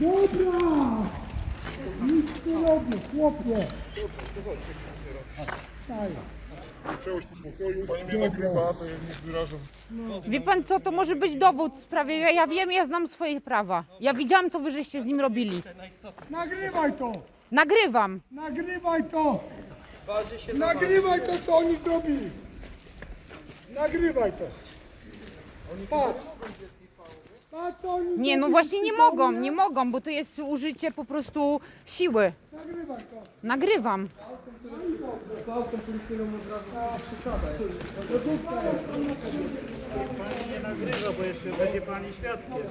Dobra! Robię, chłopie. Daj. Przełóż do spokoju. Pani mnie nagrywa, to ja nie wyrażam. Wie pan co, to może być dowód w sprawie. Ja, ja wiem, ja znam swoje prawa. Ja widziałam, co wy żeście z nim robili. Nagrywaj to! Nagrywam. Nagrywaj to! Nagrywaj to, co oni zrobili! Nagrywaj to! Patrz! Nie, no właśnie nie mogą, nie mogą, bo to jest użycie po prostu siły. Nagrywaj to! Nagrywam. Nie nagrywa, bo jeszcze będzie pani świadkiem.